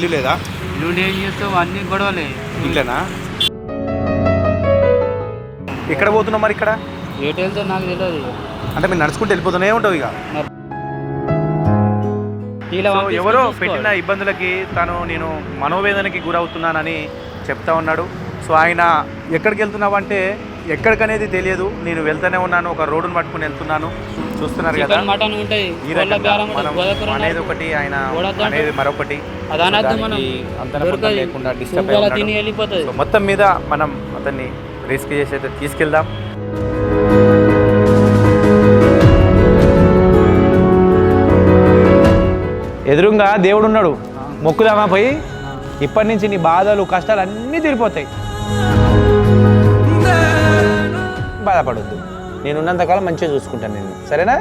ఇల్లు లేదా? ఇల్లుండి ఏం చేస్తావు అన్ని గొడవలే. ఇంట్లోనా? ఎక్కడ పోతున్నావు మరి ఇక్కడ? ఏటు వెళ్తావు నాకు తెలియదు అంటే మీరు నడుచుకుంటూ వెళ్ళిపోతూనే ఉంటావు ఇక. ఎవరో పెట్టిన ఇబ్బందులకి తను నేను మనోవేదనకి గురవుతున్నానని చెప్తా ఉన్నాడు. సో ఆయన ఎక్కడికి వెళ్తున్నావు అంటే ఎక్కడికనేది తెలియదు. నేను వెళ్తూనే ఉన్నాను ఒక రోడ్డును పట్టుకుని వెళ్తున్నాను. చూస్తున్నారు కదా. మటన్ ఉంటాయి ఈ రకంగా అనేది ఒకటి ఆయన అనేది మరొకటి. లేకుండా డిస్టర్బ్ సో మొత్తం మీద మనం అతన్ని రిస్క్ చేసి అయితే తీసుకెళ్దాం. ఎదురుగా దేవుడు ఉన్నాడు. మొక్కుదామా పోయి? ఇప్పటి నుంచి నీ బాధలు కష్టాలు అన్నీ తీరిపోతాయి. బాధపడొద్దు. నేను ఉన్నంతకాలం మంచిగా చూసుకుంటాను నేను సరేనా?